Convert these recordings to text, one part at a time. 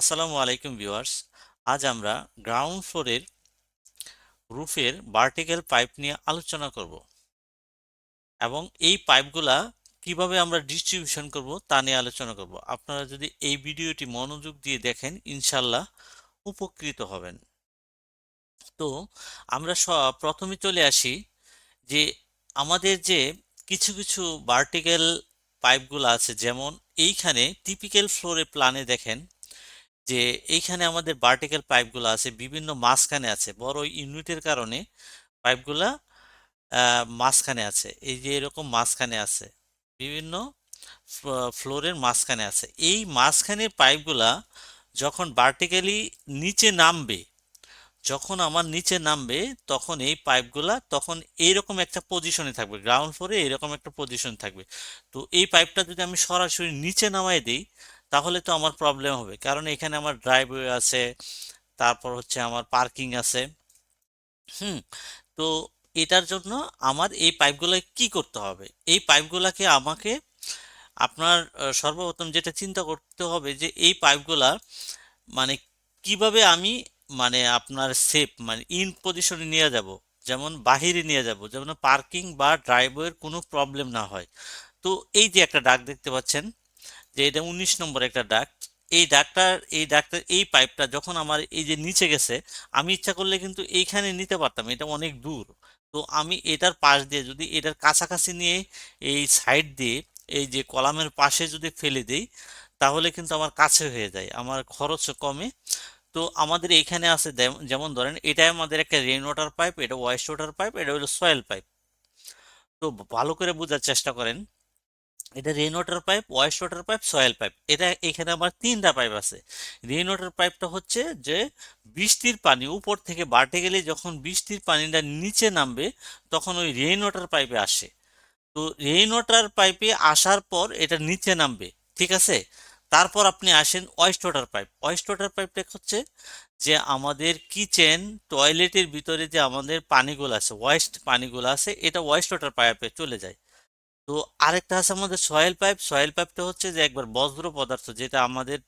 আসসালামু আলাইকুম ভিউয়ার্স। আজ আমরা গ্রাউন্ড ফ্লোরের রুফের ভার্টিক্যাল পাইপ নিয়ে আলোচনা করব এবং এই পাইপগুলা কীভাবে আমরা ডিস্ট্রিবিউশন করব তা নিয়ে আলোচনা করব। আপনারা যদি এই ভিডিওটি মনোযোগ দিয়ে দেখেন ইনশাল্লাহ উপকৃত হবেন। তো আমরা প্রথমে চলে আসি যে আমাদের যে কিছু কিছু ভার্টিক্যাল পাইপগুলো আছে, যেমন এইখানে টিপিক্যাল ফ্লোরে প্ল্যানে দেখেন যে এইখানে আমাদের ভার্টিক্যাল পাইপগুলো আছে, বিভিন্ন মাঝখানে আছে, বড় ইউনিটের কারণে পাইপগুলা মাঝখানে আছে। এই যে এরকম মাঝখানে আছে, বিভিন্ন ফ্লোরের মাঝখানে আছে। এই মাঝখানের পাইপগুলা যখন ভার্টিক্যালি নিচে নামবে, যখন আমার নিচে নামবে, তখন এই পাইপগুলা তখন এইরকম একটা পজিশনে থাকবে গ্রাউন্ড ফ্লোরে এরকম একটা পজিশন থাকবে। তো এই পাইপটা যদি আমি সরাসরি নিচে নামাই দিই তাহলে তো আমার প্রবলেম হবে। কারণ এখানে আমার ড্রাইভওয়ে আছে, তারপর হচ্ছে আমার পার্কিং আছে। হুম, তো এটার জন্য আমার এই পাইপগুলো কি করতে হবে? এই পাইপগুলোকে আমাকে আপনার সর্বপ্রথম যেটা চিন্তা করতে হবে যে এই পাইপগুলা মানে কীভাবে আমি মানে আপনার সেফ মানে ইন পজিশনে নিয়ে যাব? যেমন বাহিরে নিয়ে যাব, যেমন পার্কিং বা ড্রাইভওয়ের কোনো প্রবলেম না হয়। তো এই যে একটা ডাক দেখতে পাচ্ছেন যে এটা উনিশ নম্বর একটা ডাক এই ডাকটার এই ডাকটার এই পাইপটা যখন আমার এই যে নিচে গেছে, আমি ইচ্ছা করলে কিন্তু এইখানে নিতে পারতাম, এটা অনেক দূর। তো আমি এটার পাশ দিয়ে যদি এটার কাছাকাছি নিয়ে এই সাইড দিয়ে এই যে কলামের পাশে যদি ফেলে দেই, তাহলে কিন্তু আমার কাছে হয়ে যায়, আমার খরচ কমে। তো আমাদের এইখানে আছে যেমন ধরেন এটা আমাদের একটা রেইন ওয়াটার পাইপ এটা ওয়েস্ট ওয়াটার পাইপ এটা হলো সয়েল পাইপ তো ভালো করে বোঝার চেষ্টা করেন এটা rain water pipe waste water pipe soil pipe এটা এখানে আমার তিনটা পাইপ আছে। রেইন ওয়াটার পাইপটা হচ্ছে যে বৃষ্টির পানি উপর থেকে বাটে গেলে যখন বৃষ্টির পানিটা নিচে নামবে, তখন ওই রেইন ওয়াটার পাইপে আসে। তো রেইন ওয়াটার পাইপে আসার পর এটা নিচে নামবে, ঠিক আছে? তারপর আপনি আসেন waste water pipe waste water পাইপটা হচ্ছে যে আমাদের কিচেন টয়লেটের ভিতরে যে আমাদের পানিগুলো আছে ওয়েস্ট পানিগুলো আছে, এটা ওয়েস্ট ওয়াটার পাইপে চলে যায়। তো আরেকটা আছে আমাদের সয়েল পাইপ। সয়েল পাইপটা হচ্ছে যে একবার বজ্র পদার্থ যেটা আমাদের,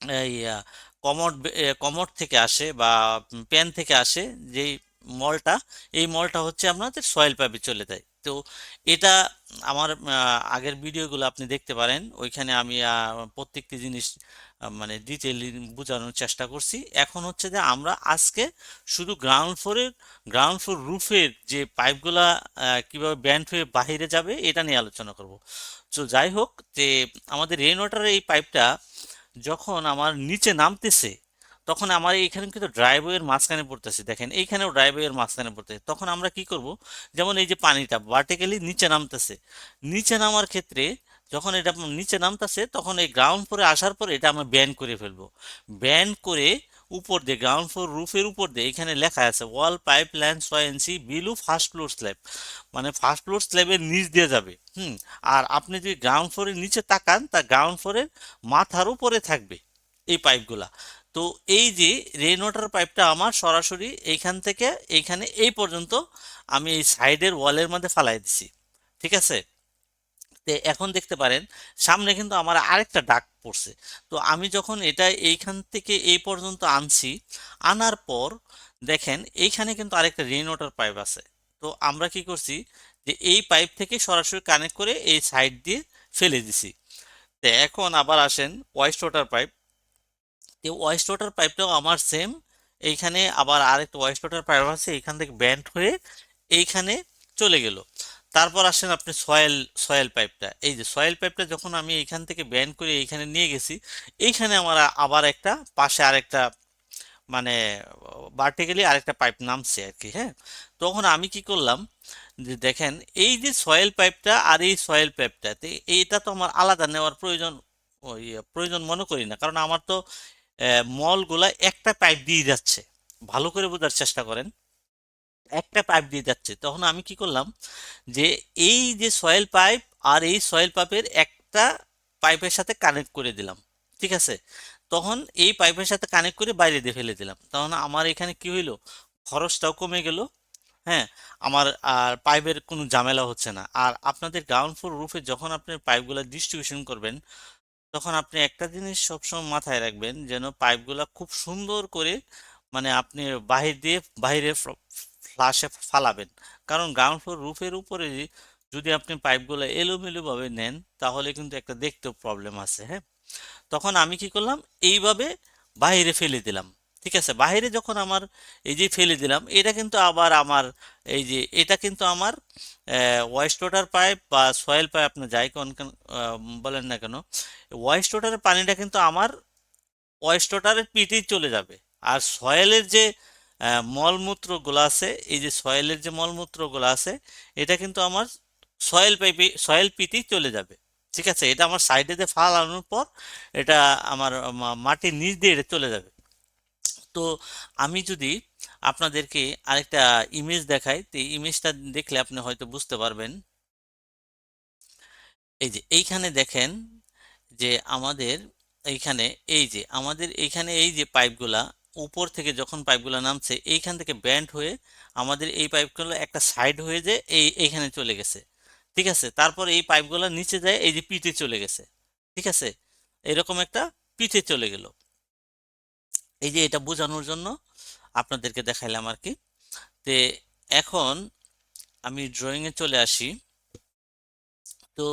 এই কমোড কমোড থেকে আসে বা প্যান থেকে আসে যেই মলটা, এই মলটা হচ্ছে আপনাদের সয়েল পাইপে চলে যায়। তো এটা আমার আগের ভিডিওগুলো আপনি দেখতে পারেন। ওইখানে আমি প্রত্যেকটি জিনিস মানে ডিটেইল বোঝানোর চেষ্টা করছি। এখন হচ্ছে যে আমরা আজকে শুধু গ্রাউন্ড ফ্লোরের গ্রাউন্ড ফ্লোর রুফের যে পাইপগুলা কীভাবে ব্যান্ড হয়ে বাহিরে যাবে এটা নিয়ে আলোচনা করব। তো যাই হোক যে আমাদের রেন ওয়াটারের এই পাইপটা যখন আমার নিচে নামতেছে, তখন আমার এইখানে কিন্তু ড্রাইভওয়ের মাঝখানে পড়তেছে। দেখেন, এইখানেও ড্রাইভওয়ের মাঝখানে পড়তেছে। তখন আমরা কি করব? যেমন এই যে পানিটা ভার্টিক্যালি নিচে নামতেছে। নিচে নামার ক্ষেত্রে যখন এটা নিচে নামতেছে, তখন এই গ্রাউন্ড ফ্লোরে আসার পরে এটা আমরা ব্যান করে ফেলব। ব্যান করে উপর দিয়ে গ্রাউন্ড ফ্লোর রুফের উপর দিয়ে এখানে লেখা আছে wall pipe line inch Bilu first floor slab মানে ফার্স্ট ফ্লোর স্ল্যাবের নিচ দিয়ে যাবে, হুম? আর আপনি যদি গ্রাউন্ড ফ্লোরের নিচে তাকান, তা গ্রাউন্ড ফ্লোরের মাথার উপরে থাকবে এই পাইপগুলা তো এই যে রেন ওয়াটার পাইপটা আমার সরাসরি এইখান থেকে, এইখানে এই পর্যন্ত আমি এই সাইডের ওয়ালের মধ্যে ফালাই দিছি, ঠিক আছে? তো এখন দেখতে পারেন, সামনে কিন্তু আমার আরেকটা ডাক পড়ছে। তো আমি যখন এটা এইখান থেকে এই পর্যন্ত আনছি, আনার পর দেখেন এইখানে কিন্তু আরেকটা রেন ওয়াটার পাইপ আছে। তো আমরা কি করছি যে এই পাইপ থেকে সরাসরি কানেক্ট করে এই সাইড দিয়ে ফেলে দিছি। তো এখন আবার আসেন ওয়েস্ট ওয়াটার পাইপ তো ওয়েস্ট ওয়াটার পাইপটাও আমার সেম এইখানে আবার আরেকটা ওয়েস্ট ওয়াটার পাইপ আছে, এইখান থেকে ব্যান্ড হয়ে এইখানে চলে গেল। তারপর আসেন আপনি সয়েল সয়েল পাইপটা। এই যে সয়েল পাইপটা যখন আমি এইখান থেকে ব্যান করে এইখানে নিয়ে গেছি, এইখানে আমার আবার একটা পাশে আরেকটা মানে ভার্টিক্যালি আরেকটা পাইপ নামছে আর কি হ্যাঁ? তখন আমি কি করলাম যে দেখেন, এই যে সয়েল পাইপটা আর এই সয়েল পাইপটা এইটা তো আমার আলাদা নেওয়ার প্রয়োজন প্রয়োজন মনে করি না। কারণ আমার তো মলগুলা একটা পাইপ দিয়ে যাচ্ছে। ভালো করে বোঝার চেষ্টা করেন। একটা পাইপ দিয়ে যাচ্ছে। তখন আমি কি করলাম যে এই যে সয়েল পাইপ আর এই সয়েল পাইপের একটা পাইপের সাথে কানেক্ট করে দিলাম। ঠিক আছে? তখন এই পাইপের সাথে কানেক্ট করে বাইরে দিয়ে ফেলে দিলাম। তখন আমার এখানে কি হইল? খরচটাও কমে গেল। হ্যাঁ? আমার আর পাইপের কোনো ঝামেলা হচ্ছে না। আর আপনাদের গ্রাউন্ড ফ্লোর রুফে যখন আপনি পাইপগুলো ডিস্ট্রিবিউশন করবেন, তখন আপনি একটা জিনিস সবসময় মাথায় রাখবেন যেন পাইপগুলা খুব সুন্দর করে মানে আপনি বাহির দিয়ে বাইরে ফ্লাশে ফালাবেন। কারণ গ্রাউন্ড ফ্লোর রুফের উপরে যদি আপনি পাইপগুলো এলোমেলোভাবে নেন, তাহলে কিন্তু একটা দেখতেও প্রবলেম আছে হ্যাঁ? তখন আমি কি করলাম? এইভাবে বাইরে ফেলে দিলাম। ঠিক আছে? বাইরে যখন আমার এই যে ফেলে দিলাম, এটা কিন্তু আবার আমার এই যে, এটা কিন্তু আমার ওয়েস্ট ওয়াটার পাইপ বা সয়েল পাইপ আপনি যাই কোন বলেন না কেন ওয়েস্ট ওয়াটারের পানিটা কিন্তু আমার ওয়েস্ট ওয়াটারের পিটেই চলে যাবে। আর সয়েলের যে মলমূত্রগুলো আছে, এই যে সয়েলের যে মলমূত্রগুলো আছে, এটা কিন্তু আমার সয়েল পাইপে সয়েল পিটেই চলে যাবে। ঠিক আছে? এটা আমার সাইডে দিয়ে ফালানোর পর এটা আমার মাটির নিচ দিয়ে এটা চলে যাবে। তো আমি যদি আপনাদেরকে আরেকটা ইমেজ দেখাই, তো এই ইমেজটা দেখলে আপনি হয়তো বুঝতে পারবেন। এই যে এইখানে দেখেন যে আমাদের এইখানে, এই যে আমাদের এইখানে এই যে পাইপগুলা উপর থেকে যখন পাইপগুলো নামছে, এইখান থেকে ব্যান্ড হয়ে আমাদের এই পাইপগুলো একটা সাইড হয়ে যে এই, এইখানে চলে গেছে। ঠিক আছে? তারপর এই পাইপগুলো নিচে যায়, এই যে পিঠে চলে গেছে। ঠিক আছে? এরকম একটা পিঠে চলে গেল। এই যে এটা বোঝানোর জন্য আপনাদেরকে দেখাইলাম আর কি। তে এখন আমি ড্রয়িংয়ে চলে আসি। তো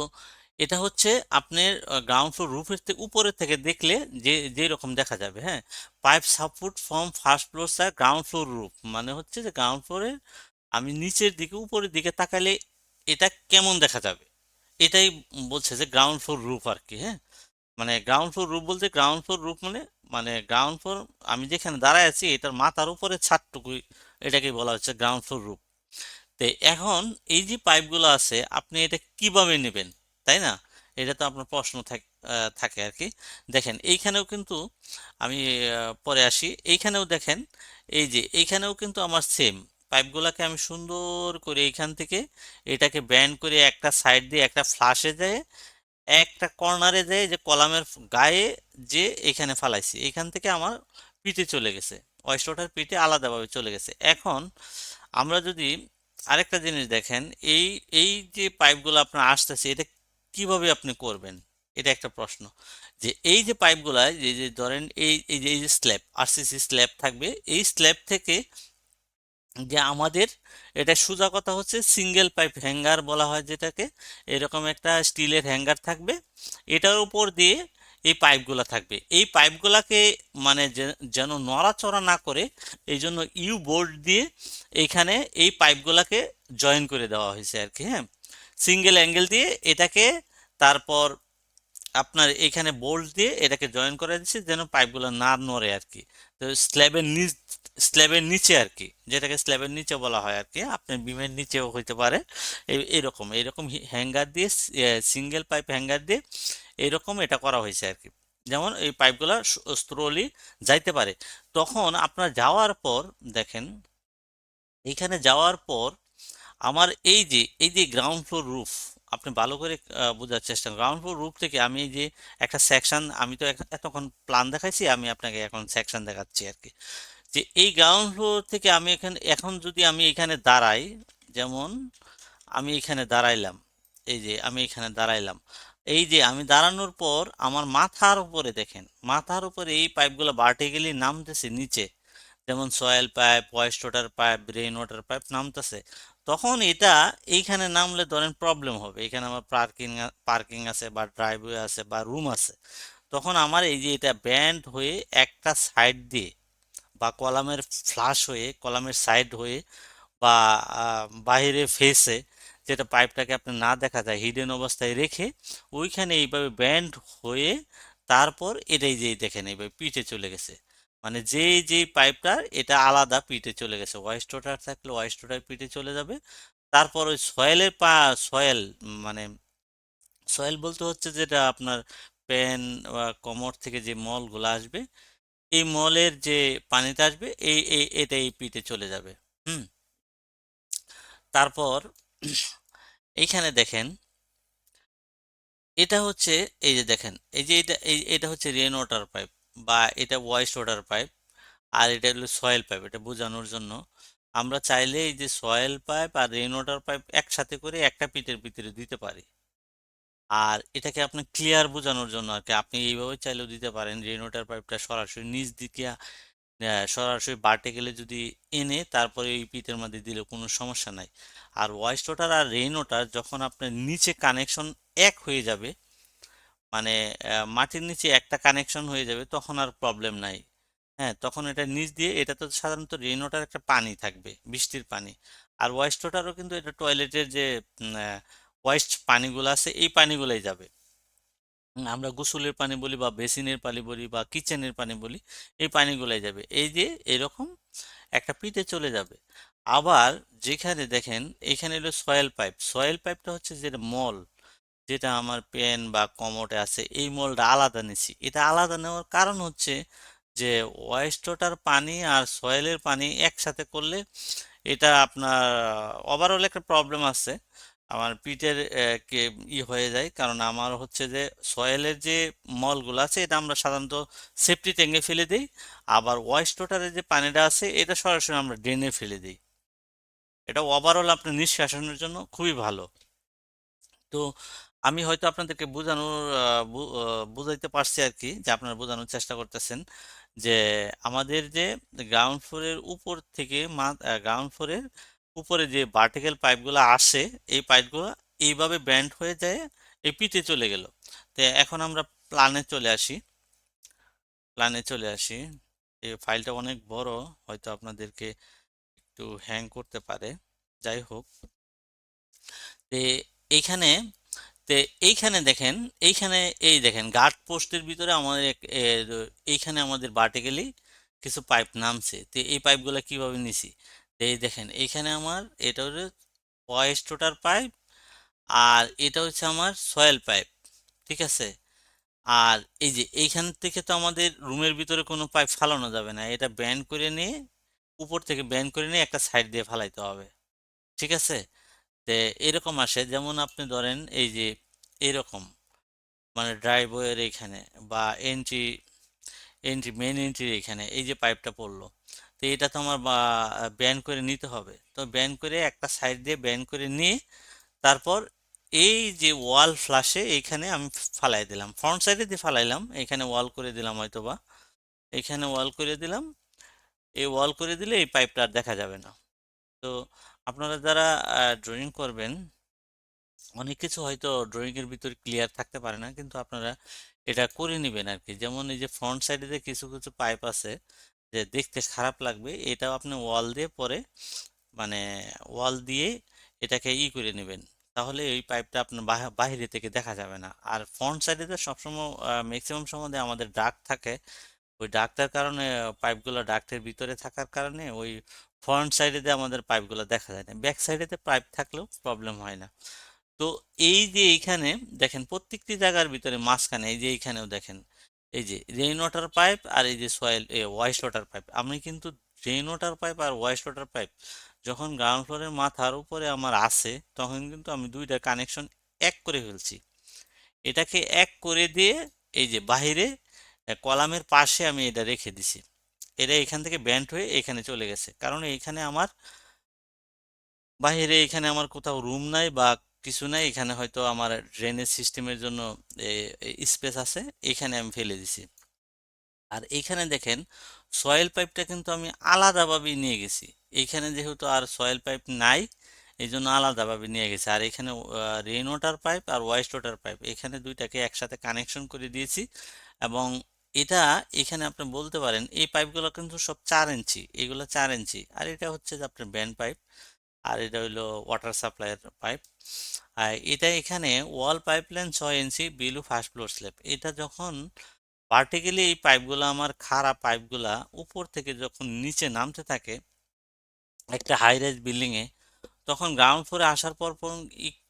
এটা হচ্ছে আপনার গ্রাউন্ড ফ্লোর রুফের থেকে উপরের থেকে দেখলে যে যে রকম দেখা যাবে হ্যাঁ? Pipe support from first floor sir ground floor roof মানে হচ্ছে যে গ্রাউন্ড ফ্লোরের আমি নিচের দিকে, উপরের দিকে তাকালে এটা কেমন দেখা যাবে? এটাই বলছে যে গ্রাউন্ড ফ্লোর রুফ আর কি হ্যাঁ? মানে গ্রাউন্ড ফ্লোর রুফ বলতে গ্রাউন্ড ফ্লোর রুফ মানে মানে গ্রাউন্ড ফ্লোর আমি যেখানে দাঁড়ায় আছি, এটার মাথার উপরে ছাদটুকুই এটাকে বলা হচ্ছে গ্রাউন্ড ফ্লোর রুফ তো এখন এই যে পাইপগুলো আছে, আপনি এটা কীভাবে নেবেন? তাই না? এটা তো আপনার প্রশ্ন থাক- আর কি দেখেন, এইখানেও কিন্তু আমি পরে আসি। এইখানেও দেখেন, এই যে, এইখানেও কিন্তু আমার সেম পাইপগুলোকে আমি সুন্দর করে এইখান থেকে এটাকে ব্যান্ড করে একটা সাইড দিয়ে, একটা ফ্লাশে যায় একটা কর্নারে যায় যে কলামের গায়ে যে এখানে ফালাইছি এখান থেকে আমার পিঠে চলে গেছে। ওয়েস্টওয়াটার পিঠে আলাদাভাবে চলে গেছে। এখন আমরা যদি আরেকটা জিনিস দেখেন, এই এই যে পাইপগুলো আপনার আসতেছে, এটা কীভাবে আপনি করবেন? এটা একটা প্রশ্ন। যে এই যে পাইপগুলা, যে যে ধরেন এই এই যে এই যে স্ল্যাব, আরসিসি স্ল্যাব থাকবে, এই স্ল্যাব থেকে যে আমাদের, এটা সোজা কথা হচ্ছে সিঙ্গেল পাইপ হ্যাঙ্গার বলা হয় যেটাকে, এরকম একটা স্টিলের হ্যাঙ্গার থাকবে, এটার উপর দিয়ে এই পাইপগুলা থাকবে। এই পাইপগুলাকে মানে যেন নড়াচড়া না করে এই জন্য ইউ বোর্ড দিয়ে এইখানে এই পাইপগুলাকে জয়েন করে দেওয়া হয়েছে আর কি হ্যাঁ? সিঙ্গেল অ্যাঙ্গেল দিয়ে এটাকে তারপর আপনার এখানে বোল্ট দিয়ে এটাকে জয়েন করে দিচ্ছে, যেন পাইপগুলো না নড়ে আর কি তো স্ল্যাবের নিচ স্ল্যাবের নিচে আর কি যেটাকে স্ল্যাবের নিচে বলা হয় আর কি আপনার বিমের নিচেও হইতে পারে। এই- এরকম এরকম হ্যাঙ্গার দিয়ে সিঙ্গেল পাইপ হ্যাঙ্গার দিয়ে এরকম এটা করা হয়েছে আর কি যেমন এই পাইপগুলো স্লোলি যাইতে পারে। তখন আপনার যাওয়ার পর, দেখেন এইখানে যাওয়ার পর আমার এই যে এই যে গ্রাউন্ড ফ্লোর রুফ আপনি ভালো করে বোঝার চেষ্টা গ্রাউন্ড ফ্লোর রুফ থেকে আমি এই যে একটা সেকশন আমি তো এতক্ষণ প্ল্যান দেখাইছি, আমি আপনাকে এখন সেকশন দেখাচ্ছি আর কি যে এই গ্রাউন্ড ফ্লোর থেকে আমি এখানে, এখন যদি আমি এখানে দাঁড়াই, যেমন আমি এখানে দাঁড়াইলাম, এই যে আমি এখানে দাঁড়াইলাম, এই যে আমি দাঁড়ানোর পর আমার মাথার উপরে দেখেন, মাথার উপরে এই পাইপগুলো ভার্টিক্যালি নামতেছে নিচে, যেমন soil pipe waste water pipe rain water pipe নামতেছে। তখন এটা এইখানে নামলে ধরেন প্রবলেম হবে। এখানে আমার পার্কিং পার্কিং আছে বা ড্রাইভওয়ে আছে বা রুম আছে। তখন আমার এই যে এটা ব্যান্ড হয়ে একটা সাইড দিয়ে বা কলামের ফ্লাশ হয়ে, কলামের সাইড হয়ে বা বাইরে ফেসে যেটা পাইপটাকে আপনি না দেখা যায় হিডেন অবস্থায় রেখে ওইখানে এইভাবে ব্যান্ড হয়ে তারপর এটাই যেই দেখেন এইভাবে পিঠে চলে গেছে। মানে যে যে পাইপটা এটা আলাদা পিঠে চলে গেছে। ওয়াইস্ট ওয়াটার থাকলে ওয়াইস্ট ওয়াটার পিঠে চলে যাবে। তারপর ওই সয়েলের পা সয়েল মানে সয়েল বলতে হচ্ছে যেটা আপনার প্যান বা কোমর থেকে যে মলগুলো আসবে, এই মলের যে পানিটা আসবে, এই এই এটা এই পিঠে চলে যাবে। হুম? তারপর এইখানে দেখেন, এটা হচ্ছে, এই যে দেখেন, এই যে এটা, এই, এটা হচ্ছে রেন ওয়াটার পাইপ বা এটা ওয়েস্ট ওয়াটার পাইপ আর এটা হলো সয়েল পাইপ এটা বোঝানোর জন্য। আমরা চাইলে এই যে সয়েল পাইপ আর রেন ওয়াটার পাইপ একসাথে করে একটা পিটের ভিতরে দিতে পারি। আর এটাকে আপনি ক্লিয়ার বোঝানোর জন্য আর কি, আপনি এইভাবে চাইলেও দিতে পারেন। রেন ওয়াটার পাইপটা সরাসরি নিচ দিকে সরাসরি ভার্টিক্যালি যদি এনে তারপরে এই পিতের মধ্যে দিলে কোনো সমস্যা নাই। আর ওয়েস্ট ওয়াটার আর রেইন ওয়াটার যখন আপনার নিচে কানেকশন এক হয়ে যাবে মানে মাটির নিচে একটা কানেকশন হয়ে যাবে, তখন আর প্রবলেম নাই। হ্যাঁ তখন এটা নিচ দিয়ে, এটা তো সাধারণত রেইন ওয়াটার একটা পানি থাকবে, বৃষ্টির পানি। আর ওয়েস্ট ওয়াটারও কিন্তু এটা টয়লেটের যে ওয়েস্ট পানিগুলো আছে, এই পানিগুলোই যাবে। আমরা গোসলের পানি বলি বা বেসিনের পানি বলি বা কিচেনের পানি বলি, এই পানিগুলাই যাবে। এই যে এরকম একটা পিতে চলে যাবে। আবার যেখানে দেখেন, এখানে হলো সয়েল পাইপ সয়েল পাইপটা হচ্ছে যেটা মল। যেটা আমার পেন বা কমোডে আছে, এই মলটা আলাদা নিছি। এটা আলাদা নেওয়ার কারণ হচ্ছে যে ওয়েস্ট পানি আর সয়েলের পানি একসাথে করলে এটা আপনার ওভারঅল একটা প্রবলেম আছে। আমার পিঠের কে, ই হয়ে যায়। কারণ আমার হচ্ছে যে, সয়েলের যে মলগুলো আছে, এটা আমরা সাধারণত সেফটি ট্যাঙ্কে ফেলে দিই। আবার ওয়েস্ট ওয়াটারের যে পানিটা আছে, এটা সরাসরি আমরা ড্রেনে ফেলে দিই। এটা ওভারঅল আপনার নিষ্কাশনের জন্য খুবই ভালো। তো আমি হয়তো আপনাদেরকে বোঝানোর বুঝাইতে পারছি আর কি যে আপনারা বোঝানোর চেষ্টা করতেছেন যে আমাদের যে গ্রাউন্ড ফ্লোরের উপর থেকে গ্রাউন্ড ফ্লোরের উপরে যে ভার্টিক্যাল পাইপগুলো আসে, এই পাইপগুলো এইভাবে ব্যান্ড হয়ে যায়, এই পিঠে চলে গেল। তো এখন আমরা প্ল্যানে চলে আসি। প্ল্যানে চলে আসি। এই ফাইলটা অনেক বড়, হয়তো আপনাদেরকে একটু হ্যাং করতে পারে। যাই হোক। এইখানে তে এইখানে দেখেন, এইখানে এই দেখেন গার্ড পোস্টের ভিতরে আমাদের এইখানে আমাদের ভার্টিক্যালি কিছু পাইপ নামছে। তো এই পাইপগুলো কীভাবে নিছি? এই দেখেন, এইখানে আমার, এটা হচ্ছে ওয়েস্ট ওয়াটার পাইপ আর এটা হচ্ছে আমার সয়েল পাইপ ঠিক আছে? আর এই যে এইখান থেকে তো আমাদের রুমের ভিতরে কোনো পাইপ ফালানো যাবে না। এটা ব্যান্ড করে নিয়ে, উপর থেকে ব্যান্ড করে নিয়ে একটা সাইড দিয়ে ফালাইতে হবে, ঠিক আছে? তে এরকম আসে, যেমন আপনি ধরেন এই যে এরকম মানে ড্রাইভওয়ের এখানে বা এন্ট্রি এন্ট্রি মেন এন্ট্রির এখানে এই যে পাইপটা পড়ল, তো এটা তো আমার ব্যান করে নিতে হবে। তো ব্যান করে একটা সাইড দিয়ে ব্যান করে নিয়ে তারপর এই যে ওয়াল ফ্লাশে এইখানে আমি ফালাই দিলাম। ফ্রন্ট সাইডে দিয়ে ফালাইলাম, এখানে ওয়াল করে দিলাম হয়তো বা এখানে ওয়াল করে দিলাম, এই ওয়াল করে দিলে এই পাইপটা আর দেখা যাবে না। তো আপনারা যারা ড্রয়িং করবেন, অনেক কিছু হয়তো ড্রয়িং এর ভিতরে ক্লিয়ার থাকতে পারে না, কিন্তু আপনারা এটা করে নেবেন আর কি। যেমন এই যে ফ্রন্ট সাইডে কিছু কিছু পাইপ আছে, যে দেখতে খারাপ লাগবে, এটাও আপনি ওয়াল দিয়ে পরে মানে ওয়াল দিয়ে এটাকে ই করে নেবেন। তাহলে ওই পাইপটা আপনার বাহি- বাহিরে থেকে দেখা যাবে না। আর ফ্রন্ট সাইডে তো সবসময় ম্যাক্সিমাম সময় আমাদের ডাক থাকে। ওই ডাক্তার কারণে পাইপগুলো ডাক্টের ভিতরে থাকার কারণে, ওই ফ্রন্ট সাইডে দিয়ে আমাদের পাইপগুলো দেখা যায় না। ব্যাক সাইডেতে পাইপ থাকলেও প্রবলেম হয় না। তো এই যে এইখানে দেখেন, প্রত্যেকটি জায়গার ভিতরে মাঝখানে, এই যে এইখানেও দেখেন, এই যে রেইন ওয়াটার পাইপ আর এই যে সয়েল ওয়াইস ওয়াটার পাইপ আমি কিন্তু রেইন ওয়াটার পাইপ আর ওয়াইস্ট ওয়াটার পাইপ যখন গ্রাউন্ড ফ্লোরের মাথার উপরে আমার আছে, তখন কিন্তু আমি দুইটা কানেকশন এক করে ফেলছি। এটাকে এক করে দিয়ে এই যে বাহিরে কলামের পাশে আমি এটা রেখে দিছি। এটা এখান থেকে ব্যান্ড হয়ে এখানে চলে গেছে। কারণ এইখানে আমার বাইরে এখানে আমার কোথাও রুম নাই বা কিছু নাই, এখানে হয়তো আমার ড্রেনেজ সিস্টেমের জন্য স্পেস আছে, এখানে আমি ফেলে দিছি। আর এইখানে দেখেন, সয়েল পাইপটা কিন্তু আমি আলাদাভাবে নিয়ে গেছি। এইখানে যেহেতু আর সয়েল পাইপ নাই এই জন্য আলাদাভাবে নিয়ে গেছি। আর এখানে রেন ওয়াটার পাইপ আর ওয়েস্ট ওয়াটার পাইপ, এখানে দুইটাকে একসাথে কানেকশন করে দিয়েছি এবং এটা এখানে আপনি বলতে পারেন, এই পাইপগুলো কিন্তু সব চার ইঞ্চি, এগুলো চার ইঞ্চি। আর এটা হচ্ছে যে আপনার ব্যান্ড পাইপ, আর এটা হইল ওয়াটার সাপ্লাইয়ের পাইপ। আর এটা এখানে ওয়াল পাইপলাইন ছয় inch below first floor slab. এটা যখন ভার্টিক্যালি এই পাইপগুলো, আমার খারাপ পাইপগুলা উপর থেকে যখন নিচে নামতে থাকে, একটা হাই রাইজ বিল্ডিংয়ে তখন গ্রাউন্ড ফ্লোরে আসার পর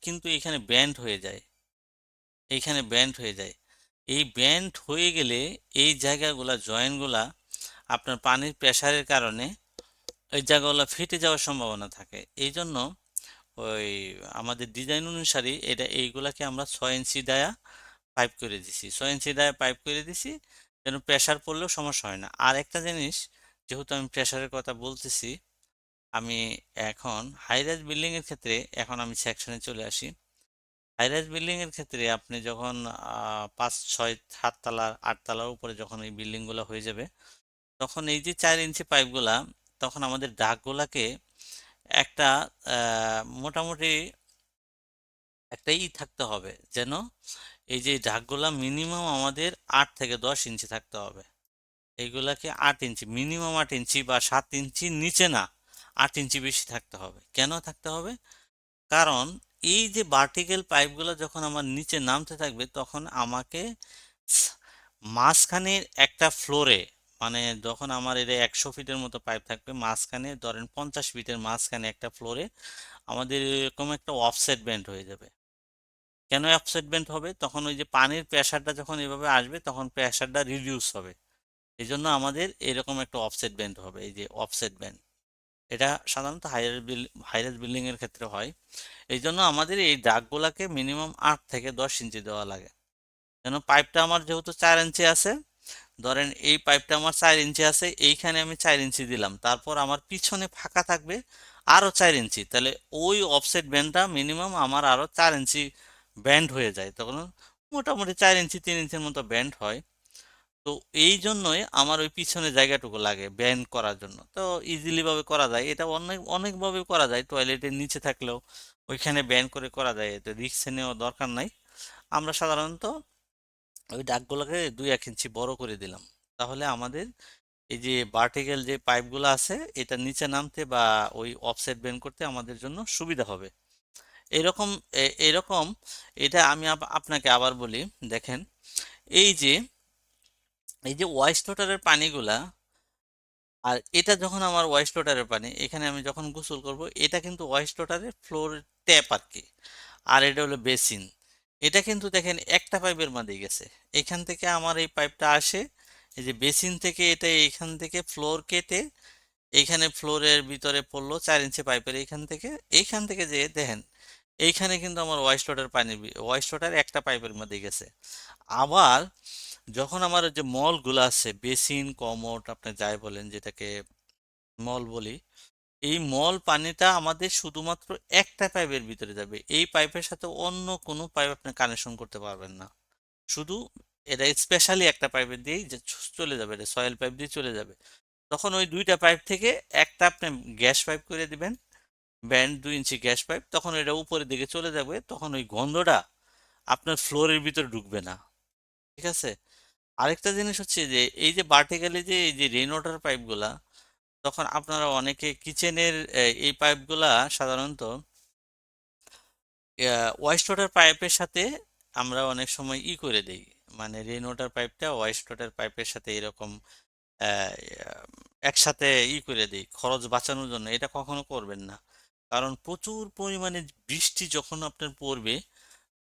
কিন্তু এখানে ব্যান্ড হয়ে যায়। এখানে ব্যান্ড হয়ে যায়। এই ব্যান্ড হয়ে গেলে এই জায়গাগুলা জয়েন্টগুলা আপনার পানির প্রেশারের কারণে ওই জায়গাগুলো ফেটে যাওয়ার সম্ভাবনা থাকে। এই জন্য ওই আমাদের ডিজাইন অনুসারে এটা এইগুলাকে আমরা ছয় ইঞ্চি দায়া পাইপ করে দিছি। ছয় ইঞ্চি দায়া পাইপ করে দিছি, যেন প্রেশার পড়লেও সমস্যা হয় না। আর একটা জিনিস, যেহেতু আমি প্রেশারের কথা বলতেছি, আমি এখন হাই রাইজ বিল্ডিং ক্ষেত্রে এখন আমি সেকশনে চলে আসি। হাইরাইজ বিল্ডিং এর ক্ষেত্রে আপনি যখন পাঁচ, ছয়, সাত তলা, আট তলার উপরে যখন এই বিল্ডিংগুলো হয়ে যাবে, তখন এই যে চার ইঞ্চি পাইপগুলা তখন আমাদের ডাকগুলাকে একটা মোটামুটি একটা ই থাকতে হবে যেন এই যে ডাকগুলা মিনিমাম আমাদের আট থেকে দশ ইঞ্চি থাকতে হবে। এইগুলাকে আট ইঞ্চি মিনিমাম আট ইঞ্চি বা সাত ইঞ্চি নিচে না, আট ইঞ্চি বেশি থাকতে হবে। কেন থাকতে হবে? কারণ এই যে ভার্টিক্যাল পাইপগুলো যখন আমার নিচে নামতে থাকবে, তখন আমাকে মাঝখানের একটা ফ্লোরে মানে যখন আমার এটা একশো ফিটের মতো পাইপ থাকবে, মাঝখানে ধরেন পঞ্চাশ ফিটের মাঝখানে একটা ফ্লোরে আমাদের এরকম একটা অফসেট বেন্ড হয়ে যাবে। কেন অফসেট বেন্ড হবে? তখন ওই যে পানির প্রেশারটা যখন এভাবে আসবে, তখন প্রেশারটা রিডিউস হবে। এই জন্য আমাদের এরকম একটা অফসেট বেন্ড হবে, এই যে অফসেট বেন্ড এটা সাধারণত হাইরাইজ বিল হাইরাইজ বিল্ডিংয়ের ক্ষেত্রে হয়। এই জন্য আমাদের এই দাগগুলাকে মিনিমাম আট থেকে দশ ইঞ্চি দেওয়া লাগে। যেন পাইপটা আমার যেহেতু চার ইঞ্চি আছে, ধরেন এই পাইপটা আমার চার ইঞ্চি আছে, এইখানে আমি চার ইঞ্চি দিলাম। তারপর আমার পিছনে ফাঁকা থাকবে আরও চার ইঞ্চি। তাহলে ওই অফসেট ব্যান্ডটা মিনিমাম আমার আরও চার ইঞ্চি ব্যান্ড হয়ে যায়। তখন মোটামুটি চার ইঞ্চি, তিন ইঞ্চির মতো ব্যান্ড হয়। তো এই জন্যই আমার ওই পিছনে জায়গাটুকু লাগে ব্যান করার জন্য। তো ইজিলি ভাবে করা যায়। এটা অনেক, অনেকভাবে করা যায়। টয়লেটের নিচে থাকলেও ওইখানে ব্যান করে করা যায়। এতে রিস্ক নেওয়া দরকার নাই। আমরা সাধারণত ওই ডাকগুলোকে দুই এক ইঞ্চি বড় করে দিলাম। তাহলে আমাদের এই যে ভার্টিক্যাল যে পাইপগুলো আছে, এটা নিচে নামতে বা ওই অফসেট ব্যান করতে আমাদের জন্য সুবিধা হবে। এরকম এরকম, এটা আমি আপ- আপনাকে আবার বলি। দেখেন, এই যে এই যে ওয়াইস্ট ওয়াটারের পানিগুলা, আর এটা যখন আমার ওয়াইস্ট ওয়াটারের পানি, এখানে আমি যখন গোসল করব, এটা কিন্তু ওয়াইস্ট ওয়াটারের ফ্লোর ট্যাপ আর কি। আর এটা হলো বেসিন এটা কিন্তু দেখেন একটা পাইপের মধ্যে গেছে। এখান থেকে আমার এই পাইপটা আসে, এই যে বেসিন থেকে এটা এইখান থেকে ফ্লোর কেটে এইখানে ফ্লোরের ভিতরে পড়ল চার ইঞ্চি পাইপের এইখান থেকে। এইখান থেকে যে দেখেন, এইখানে কিন্তু আমার ওয়াইস্ট ওয়াটার পানি ওয়াইস্ট ওয়াটার একটা পাইপের মধ্যে গেছে। আবার যখন আমার যে মলগুলো আছে, বেসিন কমোড আপনি যাই বলেন যেটাকে মল বলি, এই মল পানিটা আমাদের শুধুমাত্র একটা পাইপের ভিতরে যাবে। এই পাইপের সাথে অন্য কোনো পাইপ আপনি কানেকশন করতে পারবেন না। শুধু এটা স্পেশালি একটা পাইপের দিয়েই চলে যাবে, এটা সয়েল পাইপ দিয়ে চলে যাবে। তখন ওই দুইটা পাইপ থেকে একটা আপনি গ্যাস পাইপ করে দিবেন, ব্যান্ড দুই ইঞ্চি গ্যাস পাইপ, তখন এটা উপরের দিকে চলে যাবে, তখন ওই গন্ধটা আপনার ফ্লোরের ভিতরে ঢুকবে না। ঠিক আছে? আরেকটা জিনিস হচ্ছে যে, এই যে ভার্টিক্যালি যে, এই যে রেন ওয়াটার পাইপগুলা তখন আপনারা অনেকে কিচেনের এই পাইপগুলা সাধারণত ওয়েস্ট ওয়াটার পাইপের সাথে আমরা অনেক সময় ই করে দেই। মানে রেন ওয়াটার পাইপটা ওয়েস্ট ওয়াটার পাইপের সাথে এরকম একসাথে ই করে দেই, খরচ বাঁচানোর জন্য। এটা কখনো করবেন না। কারণ প্রচুর পরিমাণে বৃষ্টি যখন আপনার পড়বে,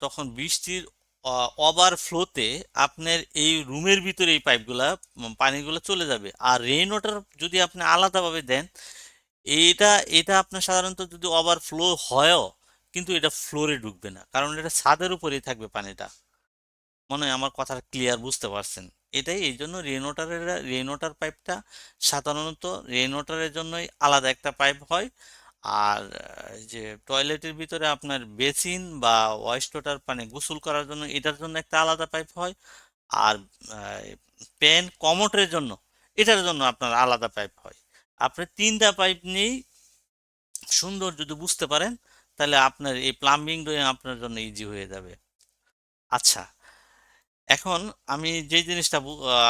তখন বৃষ্টির ওভারফ্লোতে আপনার এই রুমের ভিতরে এই পাইপগুলা পানিগুলো চলে যাবে। আর রেইন ওয়াটার যদি আপনি আলাদাভাবে দেন এটা এটা আপনার সাধারণত যদি ওভারফ্লো হয়ও, কিন্তু এটা ফ্লোরে ঢুকবে না। কারণ এটা ছাদের উপরেই থাকবে পানিটা। মনে হয় আমার কথা ক্লিয়ার বুঝতে পারছেন? এটাই এই জন্য রেন ওয়াটারের রেন ওয়াটার পাইপটা সাধারণত রেন ওয়াটারের জন্যই আলাদা একটা পাইপ হয়। আর যে টয়লেটের ভিতরে আপনার বেসিন বা ওয়েস্ট ওয়াটার মানে গোসল করার জন্য এটার জন্য একটা আলাদা পাইপ হয়। আর প্যান কমোটের জন্য এটার জন্য আপনার আলাদা পাইপ হয়। আপনি তিনটা পাইপ নিয়েই সুন্দর যদি বুঝতে পারেন, তাহলে আপনার এই প্লাম্বিং আপনার জন্য ইজি হয়ে যাবে। আচ্ছা এখন আমি যে জিনিসটা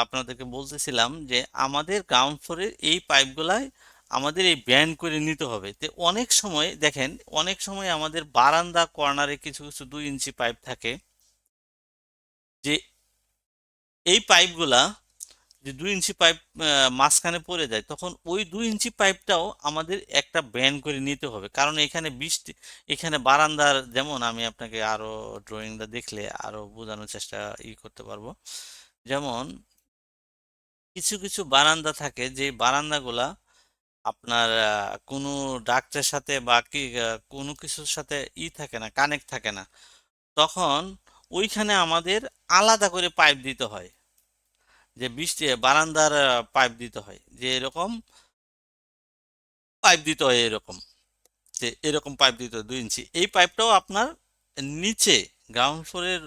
আপনাদেরকে বলতেছিলাম যে আমাদের গ্রাউন্ড ফ্লোরের এই পাইপগুলাই আমাদের এই ব্যান্ড করে নিতে হবে। তো অনেক সময়, দেখেন, অনেক সময় আমাদের বারান্দা, কর্নারে কিছু কিছু দুই ইঞ্চি পাইপ থাকে। যে এই পাইপগুলা যে দুই ইঞ্চি পাইপ মাঝখানে পড়ে যায়, তখন ওই দুই ইঞ্চি পাইপটাও আমাদের একটা ব্যান্ড করে নিতে হবে। কারণ এখানে বৃষ্টি, এখানে বারান্দার যেমন আমি আপনাকে আরও ড্রয়িংটা দেখলে আরও বোঝানোর চেষ্টা ই করতে পারব। যেমন কিছু কিছু বারান্দা থাকে, যে বারান্দাগুলা আপনার কোনো ডাক্তারের সাথে বা কি কোনো কিছুর সাথে ই থাকে না কানেক্ট থাকে না। তখন ওইখানে আমাদের আলাদা করে পাইপ দিতে হয়। যে বৃষ্টি, বারান্দার পাইপ দিতে হয়। যে এরকম পাইপ দিতে হয় এরকম। যে এরকম পাইপ দিতে হয়, দুই ইঞ্চি। এই পাইপটাও আপনার নিচে গ্রাউন্ড ফ্লোরের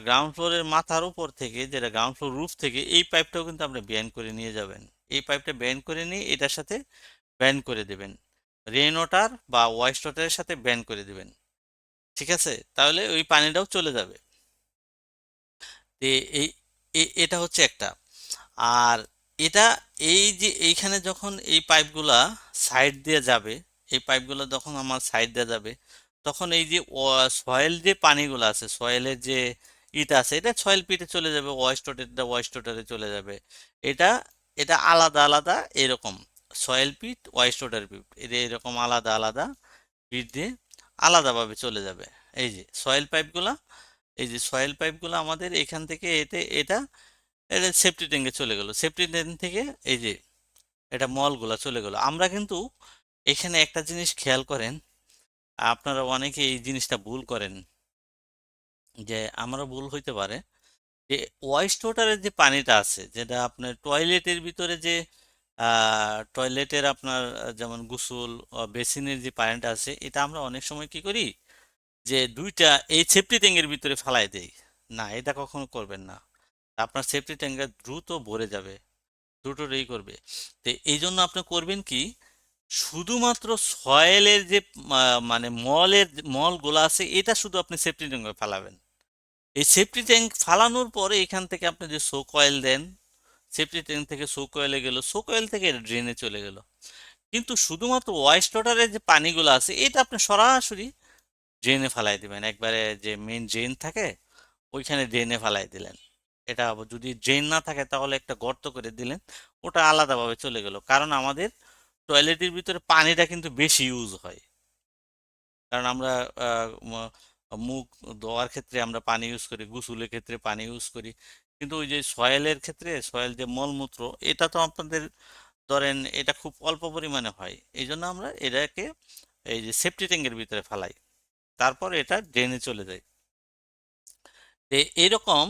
গ্রাউন্ড ফ্লোরের মাথার উপর থেকে, যেটা গ্রাউন্ড ফ্লোর রুফ থেকে, এই পাইপটাও কিন্তু আপনি ব্যান করে নিয়ে যাবেন। এই পাইপটা ব্যান করে নিয়ে এটার সাথে ব্যান করে দেবেন। রেন ওয়াটার বা ওয়াইস্ট ওয়াটারের সাথে ব্যান করে দেবেন। ঠিক আছে? তাহলে ওই পানিটাও চলে যাবে। এই এটা হচ্ছে একটা। আর এটা এই যে এইখানে যখন এই পাইপগুলা সাইড দিয়ে যাবে, এই পাইপগুলো যখন আমার সাইড দিয়ে যাবে, তখন এই যে সয়েল যে পানিগুলো আছে সয়েলের যে ইট আছে, এটা সয়েল পিটে চলে যাবে ওয়েস্ট ওয়াটারটা ওয়েস্ট ওয়াটারে চলে যাবে। এটা এটা আলাদা আলাদা এরকম। Soil pit waste water pit এটা এরকম আলাদা আলাদা পিট দিয়ে আলাদাভাবে চলে যাবে। এই যে সয়েল পাইপগুলা এই যে সয়েল পাইপগুলো আমাদের এখান থেকে এতে, এটা এটা সেফটি ট্যাঙ্কে চলে গেল। সেফটি ট্যাঙ্ক থেকে এই যে এটা মলগুলা চলে গেল। আমরা কিন্তু এখানে একটা জিনিস খেয়াল করেন, আপনারা অনেকে এই জিনিসটা ভুল করেন, যে আমারও ভুল হইতে পারে। যে ওয়েস্ট ওয়াটারের যে পানিটা আছে, যেটা আপনার টয়লেটের ভিতরে যে টয়লেটের আপনার যেমন গোসল বেসিনের যে পানিটা আছে, এটা আমরা অনেক সময় কি করি? যে দুইটা, এই সেফটি ট্যাঙ্কের ভিতরে ফালাই দেই। না, এটা কখনো করবেন না। আপনার সেফটি ট্যাঙ্কটা দ্রুত ভরে যাবে রেই করবে। তো এই জন্য আপনি করবেন কি? শুধুমাত্র সয়েলের যে মানে মলের, মলগুলো আছে, এটা শুধু আপনি সেফটি ট্যাঙ্কে ফালাবেন। এই সেফটি ট্যাঙ্ক ফালানোর পরে এখান থেকে আপনি যে শো কয়েল দেন সেফটি ট্যাঙ্ক থেকে শো কয়েলে গেল শো কয়েল থেকে ড্রেনে চলে গেল। কিন্তু শুধুমাত্র ওয়েস্ট ওয়াটারের যে পানিগুলো আছে, এটা আপনি সরাসরি ড্রেনে ফালাই দিবেন। একবারে যে মেন ড্রেন থাকে, ওইখানে ড্রেনে ফালাই দিলেন। এটা যদি ড্রেন না থাকে, তাহলে একটা গর্ত করে দিলেন, ওটা আলাদাভাবে চলে গেল। কারণ আমাদের টয়লেটের ভিতরে পানিটা কিন্তু বেশি ইউজ হয়। কারণ আমরা মুখ ধোয়ার ক্ষেত্রে আমরা পানি ইউজ করি, গোসলের ক্ষেত্রে পানি ইউজ করি। কিন্তু ওই যে সয়েলের ক্ষেত্রে সয়েল যে মলমূত্র, এটা তো আপনাদের ধরেন এটা খুব অল্প পরিমাণে হয়। এই জন্য আমরা এটাকে এই যে সেফটি ট্যাঙ্কের ভিতরে ফালাই। তারপর এটা ড্রেনে চলে যায় এরকম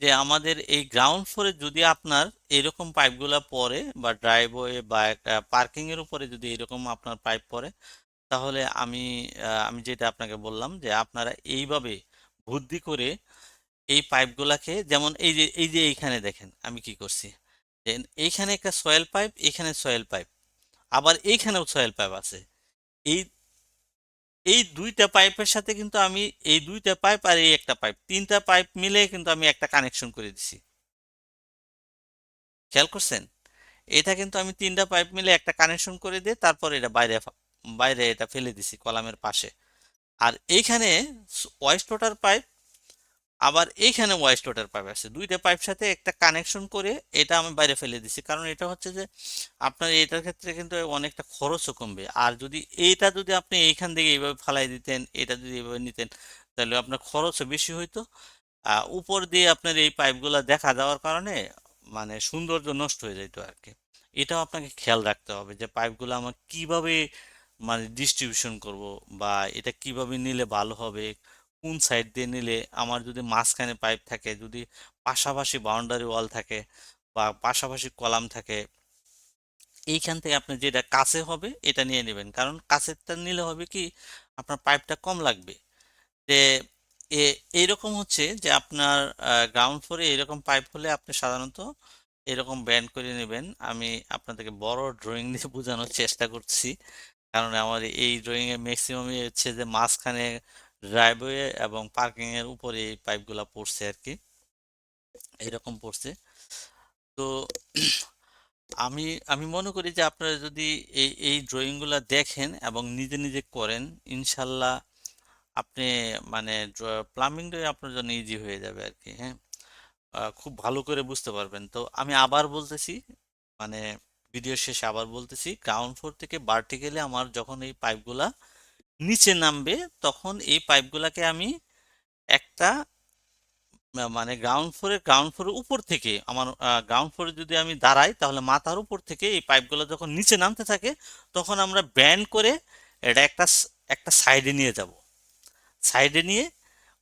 যে আমাদের এই গ্রাউন্ড ফ্লোরে যদি আপনার এরকম পাইপগুলা পড়ে বা ড্রাইভওয়ে বা একটা পার্কিং এর উপরে যদি এরকম আপনার পাইপ পড়ে তাহলে আমি আমি যেটা আপনাকে বললাম যে আপনারা এইভাবে বুদ্ধি করে এই পাইপগুলাকে যেমন এই যে এই যে এইখানে দেখেন আমি কি করছি। এইখানে একটা সয়েল পাইপ এখানে সয়েল পাইপ, আবার এইখানেও সয়েল পাইপ আছে। এই এই দুইটা পাইপের সাথে কিন্তু আমি এই দুইটা পাইপ আর এই একটা পাইপ, তিনটা পাইপ মিলে কিন্তু আমি একটা কানেকশন করে দিছি। খেয়াল করছেন? এটা কিন্তু আমি তিনটা পাইপ মিলে একটা কানেকশন করে দিয়ে তারপর এটা বাইরে বাইরে এটা ফেলে দিছি কলামের পাশে। আর এইখানে ওয়েস্ট ওয়াটার পাইপ আবার এইখানে ওয়েস্ট ওয়াটার পাইপ আছে। দুইটা পাইপ সাথে একটা কানেকশন করে এটা আমি বাইরে ফেলে দিছি। কারণ এটা হচ্ছে যে, আপনার এটার ক্ষেত্রে কিন্তু অনেকটা খরচও কমবে। আর যদি এইটা যদি আপনি এইখান থেকে এইভাবে ফালাই দিতেন, এটা যদি এইভাবে নিতেন, তাহলে আপনার খরচও বেশি হইতো। উপর দিয়ে আপনার এই পাইপগুলো দেখা যাওয়ার কারণে মানে সৌন্দর্য নষ্ট হয়ে যেত আর কি এটাও আপনাকে খেয়াল রাখতে হবে যে পাইপগুলো আমার কীভাবে মানে ডিস্ট্রিবিউশন করব বা এটা কীভাবে নিলে ভালো হবে, কোন সাইড দিয়ে নিলে আমার যদি মাঝখানে পাইপ থাকে, যদি পাশাপাশি বাউন্ডারি ওয়াল থাকে বা পাশাপাশি কলাম থাকে, এইখান থেকে আপনি যেটা কাছে হবে এটা নিয়ে নেবেন। কারণ কাছেরটা নিলে হবে কি, আপনার পাইপটা কম লাগবে। যে এইরকম হচ্ছে যে আপনার গ্রাউন্ড ফ্লোরে এরকম পাইপ হলে আপনি সাধারণত এরকম ব্যান্ড করে নেবেন। আমি আপনাদেরকে বড় ড্রয়িং দিয়ে বোঝানোর চেষ্টা করছি। কারণ আমার এই ড্রয়িং এ ম্যাক্সিমামই হচ্ছে যে মাঝখানে ড্রাইভওয়ে এবং পার্কিং এর উপরে এই পাইপগুলা পড়ছে আর কি এরকম পড়ছে। তো আমি আমি মনে করি যে আপনারা যদি এই এই ড্রয়িংগুলো দেখেন এবং নিজে নিজে করেন, ইনশাল্লাহ আপনি মানে প্লাম্বিংটাই আপনার জন্য ইজি হয়ে যাবে আর কি হ্যাঁ খুব ভালো করে বুঝতে পারবেন। তো আমি আবার বলতেছি মানে ভিডিও শেষে আবার বলতেছি গ্রাউন্ড ফ্লোর থেকে ভার্টিক্যালি আমার যখন এই পাইপগুলা নিচে নামবে, তখন এই পাইপগুলাকে আমি একটা মানে গ্রাউন্ড ফ্লোরে গ্রাউন্ড ফ্লোরের উপর থেকে আমার গ্রাউন্ড ফ্লোরে যদি আমি দাঁড়াই, তাহলে মাথার উপর থেকে এই পাইপগুলো যখন নিচে নামতে থাকে, তখন আমরা ব্যান্ড করে এটা একটা একটা সাইডে নিয়ে যাব। সাইডে নিয়ে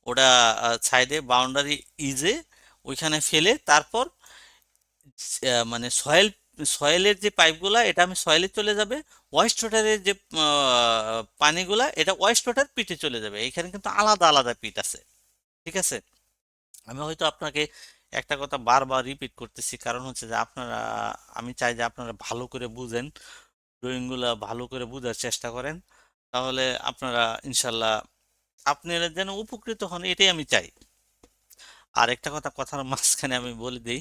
ওটা সাইডে বাউন্ডারি ইজে ওইখানে ফেলে, তারপর মানে সয়েল সয়েলের যে পাইপগুলা, এটা আমি সয়েলে চলে যাবে। ওয়েস্ট ওয়াটারের যে পানিগুলা, এটা ওয়েস্ট ওয়াটার পিটে চলে যাবে। এখানে কিন্তু আলাদা আলাদা পিট আছে। ঠিক আছে? আমি হয়তো আপনাকে একটা কথা বারবার রিপিট করতেছি। কারণ হচ্ছে যে, আপনারা, আমি চাই যে আপনারা ভালো করে বুঝেন। ড্রয়িংগুলো ভালো করে বোঝার চেষ্টা করেন। তাহলে আপনারা, ইনশাল্লাহ, আপনারা যেন উপকৃত হন, এটাই আমি চাই। আর একটা কথা কথার মাঝখানে আমি বলে দিই।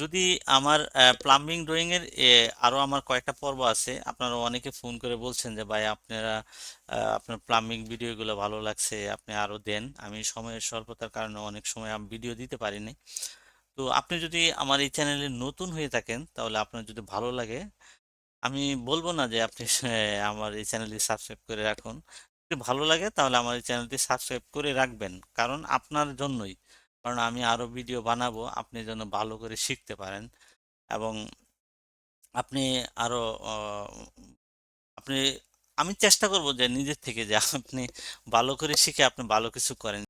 যদি আমার প্লাম্বিং ড্রয়িং এর এ, আরও আমার কয়েকটা পর্ব আছে আপনারা অনেকে ফোন করে বলছেন যে ভাই আপনারা আপনার প্লাম্বিং ভিডিওগুলো ভালো লাগছে আপনি আরও দেন। আমি সময়ের স্বল্পতার কারণে অনেক সময় আমি ভিডিও দিতে পারিনি তো আপনি যদি আমার এই চ্যানেলে নতুন হয়ে থাকেন তাহলে আপনার যদি ভালো লাগে আমি বলব না যে আপনি আমার এই চ্যানেলটি সাবস্ক্রাইব করে রাখুন। যদি ভালো লাগে তাহলে আমার এই চ্যানেলটি সাবস্ক্রাইব করে রাখবেন। কারণ আপনার জন্যই। কারণ আমি আরও ভিডিও বানাবো, আপনি যেন ভালো করে শিখতে পারেন। এবং আপনি আরও আপনি, আমি চেষ্টা করব যে নিজের থেকে যে আপনি ভালো করে শিখে আপনি ভালো কিছু করেন।